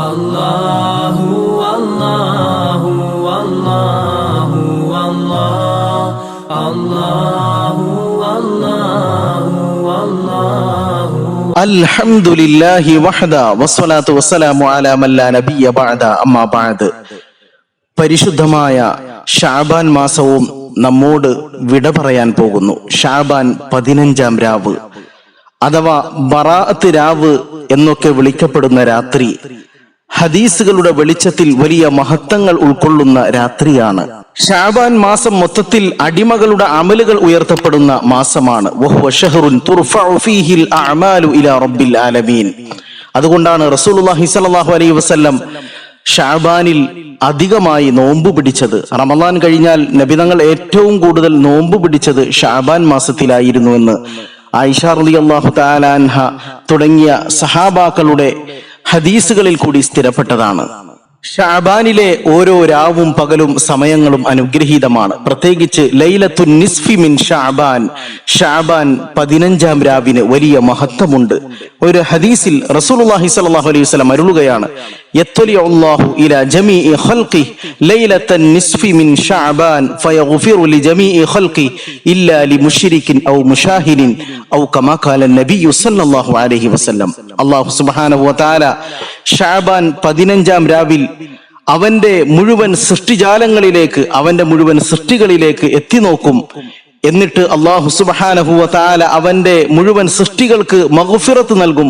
അല്ലാഹു അല്ലാഹു അല്ലാഹു അല്ലാഹു അല്ലാഹു അൽഹംദുലില്ലാഹി വഹദ വസ്സലാത്തു വസ്സലാമു അലാ മല്ലാ നബിയ ബഅദ അമ്മാ ബഅദ് പരിശുദ്ധമായ ഷാബാൻ മാസവും നമ്മോട് വിട പറയാൻ പോകുന്നു. ഷാബാൻ പതിനഞ്ചാം രാവ്. അഥവാ ബറാഅത്ത് രാവ് എന്നൊക്കെ വിളിക്കപ്പെടുന്ന രാത്രി ഹദീസുകളുടെ വെളിച്ചത്തിൽ വലിയ മഹത്വങ്ങൾ ഉൾക്കൊള്ളുന്ന രാത്രിയാണ്. ഷാബാൻ മാസം മൊത്തത്തിൽ അടിമകളുടെ അമലുകൾ ഉയർത്തപ്പെടുന്ന മാസമാണ്. അതുകൊണ്ടാണ് റസൂലുള്ളാഹി സ്വല്ലല്ലാഹു അലൈഹി വസല്ലം ഷാബാനിൽ അധികമായി നോമ്പ് പിടിച്ചത്. റമദാൻ കഴിഞ്ഞാൽ നബിതങ്ങൾ ഏറ്റവും കൂടുതൽ നോമ്പ് പിടിച്ചത് ഷാബാൻ മാസത്തിലായിരുന്നു എന്ന് ആയിഷ റളിയല്ലാഹു തആല അൻഹ തുടങ്ങിയ സഹാബാക്കളുടെ ഹദീസുകളിൽ കൂടി സ്ഥിരപ്പെട്ടതാണ്. ഷാബാനിലെ ഓരോ രാവും പകലും സമയങ്ങളും അനുഗ്രഹീതമാണ്. പ്രത്യേകിച്ച് ലൈലത്തു നിസ്ഫി മിൻ ഷാബാൻ. ഷാബാൻ പതിനഞ്ചാം രാവിന് വലിയ മഹത്വമുണ്ട്. ഒരു ഹദീസിൽ റസൂലുള്ളാഹി സ്വല്ലല്ലാഹു അലൈഹി വസല്ലം അരുളുകയാണ്. യത്വലി إلى جميع خلقه ليلة النصف من شعبان فيغفر لجميع خلقه إلا لمشرك أو مشاهد أو كما قال النبي صلى الله عليه وسلم الله سبحانه وتعالى شعبان ഷഅബാൻ പതിനഞ്ചാം രാവിൽ അവന്റെ മുഴുവൻ സൃഷ്ടിജാലങ്ങളിലേക്ക് അവന്റെ മുഴുവൻ സൃഷ്ടികളിലേക്ക് എത്തി നോക്കും എന്നിട്ട് അള്ളാഹു സുബഹാനഹുവ താല അവന്റെ മുഴുവൻ സൃഷ്ടികൾക്ക് മഹുഫിറത്ത് നൽകും.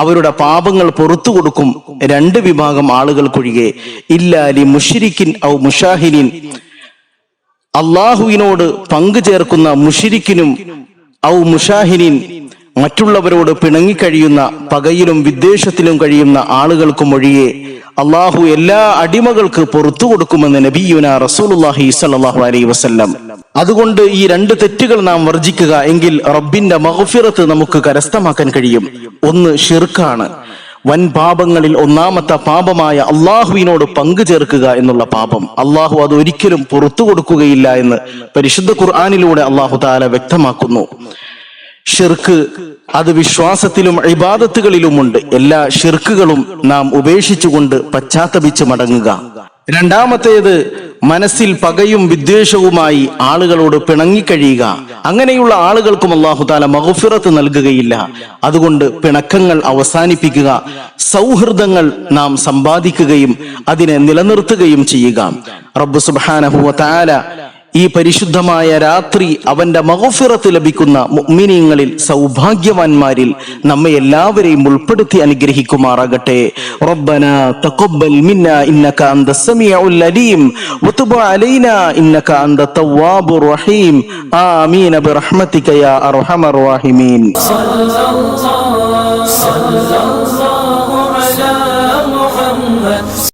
അവരുടെ പാപങ്ങൾ പുറത്തു കൊടുക്കും. രണ്ട് വിഭാഗം ആളുകൾക്കൊഴികെ. ഇല്ലാലി മുഷിരിക്കിൻ ഔ മുഷാഹിനിൻ അള്ളാഹുവിനോട് പങ്കു ചേർക്കുന്ന മുഷിരിക്കിനും ഔ മുഷാഹിനിൻ മറ്റുള്ളവരോട് പിണങ്ങിക്കഴിയുന്ന പകയിലും വിദ്വേഷത്തിലും കഴിയുന്ന ആളുകൾക്കും ഒഴികെ അള്ളാഹു എല്ലാ അടിമകൾക്ക് പുറത്തു കൊടുക്കുമെന്ന് നബിയുന റസൂലുള്ളാഹി സ്വല്ലല്ലാഹു അലൈഹി വസല്ലം. അതുകൊണ്ട് ഈ രണ്ട് തെറ്റുകൾ നാം വർജിക്കുക എങ്കിൽ റബ്ബിന്റെ മഹഫിറത്ത് നമുക്ക് കരസ്ഥമാക്കാൻ കഴിയും. ഒന്ന് ഷിർക്കാണ്. വൻ പാപങ്ങളിൽ ഒന്നാമത്തെ പാപമായ അള്ളാഹുവിനോട് പങ്കു ചേർക്കുക എന്നുള്ള പാപം. അള്ളാഹു അത് ഒരിക്കലും പുറത്തു കൊടുക്കുകയില്ല എന്ന് പരിശുദ്ധ ഖുർആാനിലൂടെ അള്ളാഹു താല വ്യക്തമാക്കുന്നു. ഷിർക്ക് അത് വിശ്വാസത്തിലും ഇബാദത്തുകളിലുമുണ്ട്. എല്ലാ ഷിർക്കുകളും നാം ഉപേക്ഷിച്ചുകൊണ്ട് പശ്ചാത്തപിച്ച് മടങ്ങുക. രണ്ടാമത്തേത് മനസ്സിൽ പകയും വിദ്വേഷവുമായി ആളുകളോട് പിണങ്ങിക്കഴിയുക. അങ്ങനെയുള്ള ആളുകൾക്കും അള്ളാഹുതാല മഹഫിറത്ത് നൽകുകയില്ല. അതുകൊണ്ട് പിണക്കങ്ങൾ അവസാനിപ്പിക്കുക സൗഹൃദങ്ങൾ നാം സമ്പാദിക്കുകയും അതിനെ നിലനിർത്തുകയും ചെയ്യുക. റബ്ബു സുബാനഹുവ ഈ പരിശുദ്ധമായ രാത്രി അവന്റെ മഹഫിറത്ത് ലഭിക്കുന്ന മുഅ്മിനീങ്ങളിൽ സൗഭാഗ്യവാന്മാരിൽ നമ്മെ എല്ലാവരെയും ഉൾപ്പെടുത്തി അനുഗ്രഹിക്കുമാറാകട്ടെ റബ്ബന തഖബ്ബൽ മിന്ന ഇന്നക അന്ത സമീഉൽ അലീം വതുബ് അലൈനാ ഇന്നക അന്ത തവ്വാബുർ റഹീം ആമീൻ ബിറഹ്മതിക യാ അർഹമർ റഹീമീൻ صلى الله على محمد